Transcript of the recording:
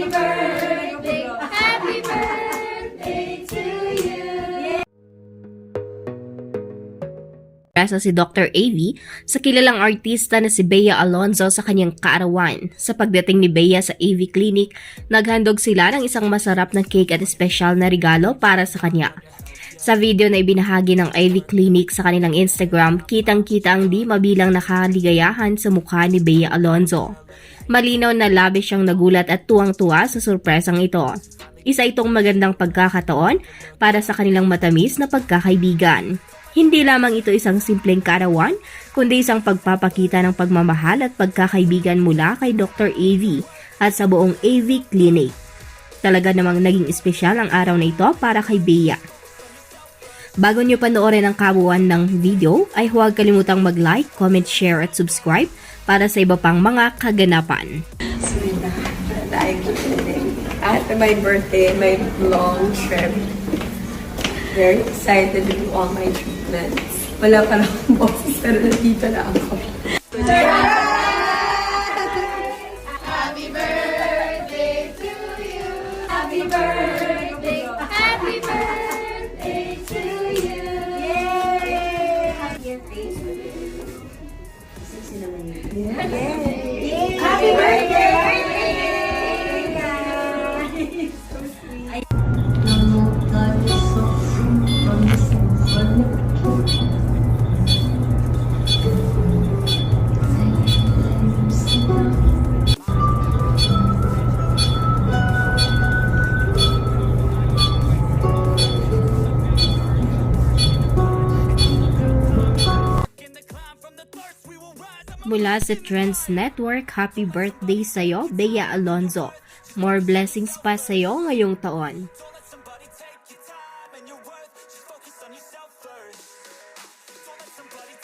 Happy birthday! To you! Presa si Dr. Avi sa kilalang artista na si Bea Alonzo sa kanyang kaarawan. Sa pagdating ni Bea sa Avi Clinic, naghandog sila ng isang masarap na cake at espesyal na regalo para sa kanya. Sa video na ibinahagi ng AV Clinic sa kanilang Instagram, kitang-kita ang di mabilang nakaligayahan sa mukha ni Bea Alonzo. Malinaw na labis siyang nagulat at tuwang-tuwa sa surpresang ito. Isa itong magandang pagkakataon para sa kanilang matamis na pagkakaibigan. Hindi lamang ito isang simpleng karawan, kundi isang pagpapakita ng pagmamahal at pagkakaibigan mula kay Dr. AV at sa buong AV Clinic. Talaga namang naging espesyal ang araw na ito para kay Bea. Bago nyo panoorin ang kabuuan ng video, ay huwag kalimutang mag-like, comment, share at subscribe para sa iba pang mga kaganapan. After my birthday, my long trip, very excited to do all my treatments. Wala pa lang boses, pero nandito na ako. Happy Happy Mula sa Trends Network, happy birthday sa'yo, Bea Alonzo. More blessings pa sa'yo ngayong taon.